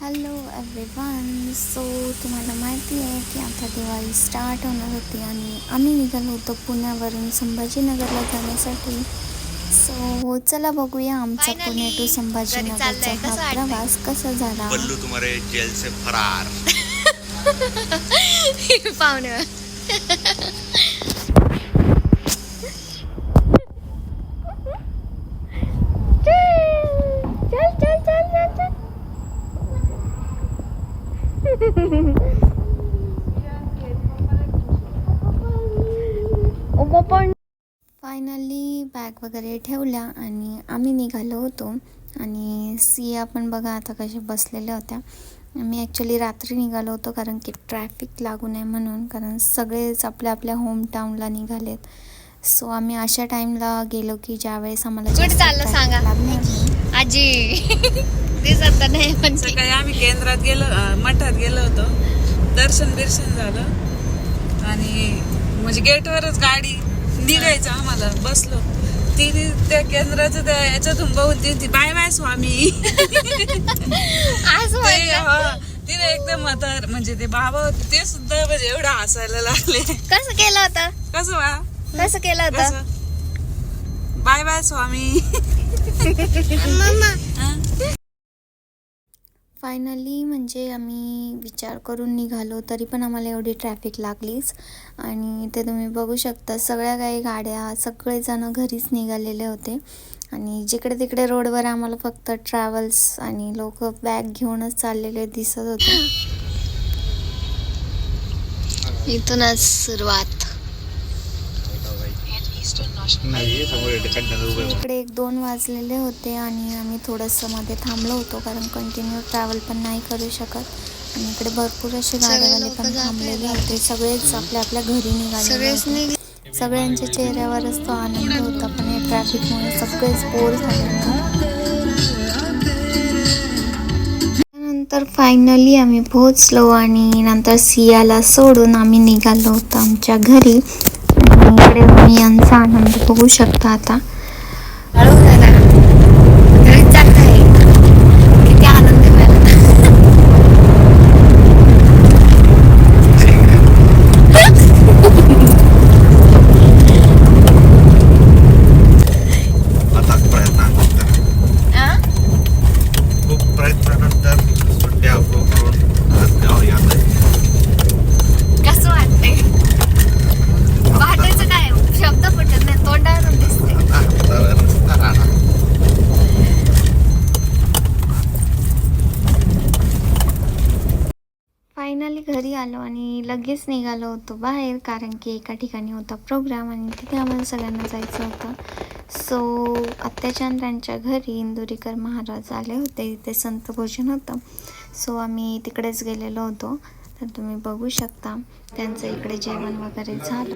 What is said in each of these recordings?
Hello everyone so तुम्हाला माहिती आहे की आता दिवाळी स्टार्ट होणार होती आणि आम्ही निघालो होतो पुण्यावरून संभाजीनगरला जाण्यासाठी. सो चला बघूया आमचा पुणे टू संभाजीनगरचा. हा? प्रवास कसा झाला? बल्लू तुम्हारे जेल से फरार. पाहुणं. फायनली बॅग वगैरे ठेवल्या आणि आम्ही निघालो होतो. आणि सिया पण बघा आता कशा बसलेल्या होत्या. आम्ही ॲक्च्युली रात्री निघालो होतो कारण की ट्रॅफिक लागू नये म्हणून कारण सगळेच आपल्या आपल्या होम टाऊनला निघालेत. सो आम्ही अशा टाईमला गेलो की ज्यावेळेस आम्हाला कुठे चाललं सांगा? आजी. दिसत नाही पण सकाळी आम्ही केंद्रात गेलो मठात गेलो होतो. दर्शन बिर्शन झालं. आणि म्हणजे गेटवरच गाडी निघायचं आम्हाला बसलो. तिने त्या केंद्राचं त्या याच्यातून बघून ती बाय बाय स्वामी. हा, तिने एकदम आता म्हणजे ते बाबा होते ते सुद्धा म्हणजे एवढं हसायला लागले. कसं केलं होतं? कसं वा? कसं केलं होतं? बाय बाय स्वामी? फायनली म्हणजे आम्ही विचार करून निघालो तरी पण आम्हाला एवढी ट्रॅफिक लागलीच. आणि ते तुम्ही बघू शकता सगळ्या काही गाड्या सगळेजणं घरीच निघालेले होते. आणि जिकडे तिकडे रोडवर आम्हाला फक्त ट्रॅव्हल्स आणि लोक बॅग घेऊनच चाललेले दिसत होते. इथूनच सुरुवात. इकडे एक दोन वाजलेले होते आणि आम्ही थोडंसं मध्ये थांबलो होतो कारण कंटिन्यू ट्रॅव्हल पण नाही करू शकत. आणि इकडे भरपूर असे गाड्यावाले पण थांबलेले. होते. सगळेच आपल्या आपल्या घरी निघाले सगळ्यांच्या चेहऱ्यावरच तो आनंद होता पण या ट्रॅफिकमुळे सगळेच बोर झाले होते त्यानंतर फायनली आम्ही पोहोचलो आणि नंतर सियाला सोडून आम्ही निघालो होतो आमच्या घरी. इकडे तुम्ही यांचा आनंद बघू शकता आता हळू झाला घरीच जात आहे किती आनंद मिळाला आता प्रयत्नानंतर आ? खूप प्रयत्नानंतर सुट्ट्या करून आज गाव यात आहे कसं वाटतंय वाटायचं काय शब्द फुटत नाही तोंडावरून दिसते आता तर रस्ता राहणार फायनली घरी आलो आणि लगेच निघालो होतो बाहेर कारण की एका ठिकाणी होता प्रोग्राम आणि तिथे आम्हाला सगळ्यांना जायचं होतं. सो अत्याचार्यांच्या घरी इंदुरीकर महाराज आले होते. तिथे संत भोजन होतं. सो आम्ही तिकडेच गेलेलो होतो. तर तुम्ही बघू शकता त्यांचं इकडे जेवण वगैरे झालं.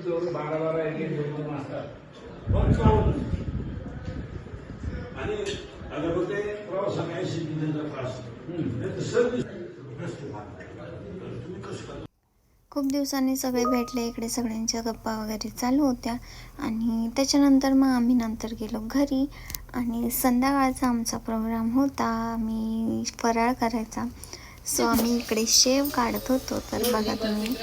खूप दिवसांनी सगळे भेटले इकडे सगळ्यांच्या गप्पा वगैरे चालू होत्या. आणि त्याच्यानंतर मग आम्ही नंतर गेलो घरी. आणि संध्याकाळचा आमचा प्रोग्राम होता आम्ही फराळ करायचा. सो आम्ही इकडे शेव काढत होतो तर बघा तुम्ही.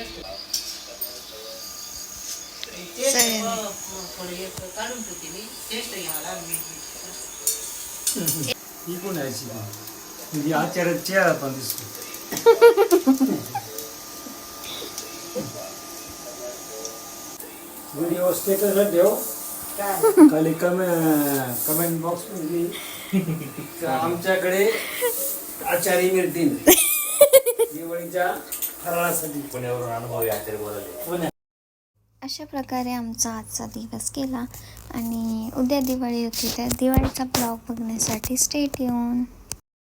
ही कोण आहे? आचार्यात चेहरा पण दिसतो. व्हिडिओ स्टेटसला ठेव. खाली कमेंट कमेंट बॉक्समध्ये. आमच्याकडे आचार्य मिळतील. दिवाळीच्या फराळासाठी. पुण्यावरून अनुभवी आचार्य बोलाले पुण्या अशा प्रकारे आमचा आजचा दिवस गेला आणि उद्या दिवाळी होती त्या दिवाळीचा ब्लॉग बघण्यासाठी स्टेट येऊन